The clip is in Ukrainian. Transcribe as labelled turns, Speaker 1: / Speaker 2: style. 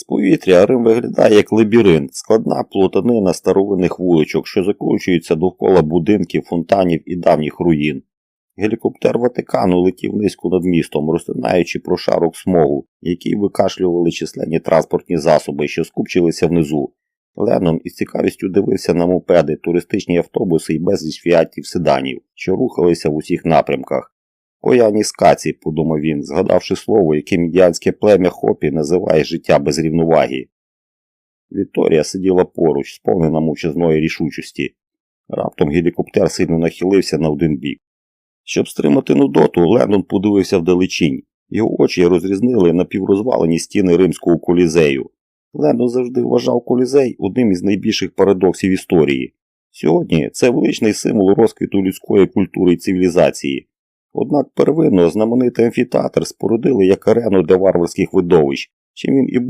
Speaker 1: З повітря Рим виглядає як лабіринт, складна плутанина старовинних вуличок, що закручуються довкола будинків, фонтанів і давніх руїн. Гелікоптер Ватикану летів низько над містом, розтинаючи прошарок смогу, який викашлювали численні транспортні засоби, що скупчилися внизу. Леннон із цікавістю дивився на мопеди, туристичні автобуси і безліч фіатів седанів, що рухалися в усіх напрямках. Кояні скаці, подумав він, згадавши слово, яким індіанське плем'я Хопі називає життя без рівноваги. Вікторія сиділа поруч, сповнена мовчазної рішучості. Раптом гелікоптер сильно нахилився на один бік. Щоб стримати нудоту, Леннон подивився вдалечінь. Його очі розрізнили напіврозвалені стіни римського колізею. Леннон завжди вважав колізей одним із найбільших парадоксів історії. Сьогодні це величний символ розквіту людської культури і цивілізації. Однак первинно знаменитий амфітеатр спорудили як арену для варварських видовищ, чим він і був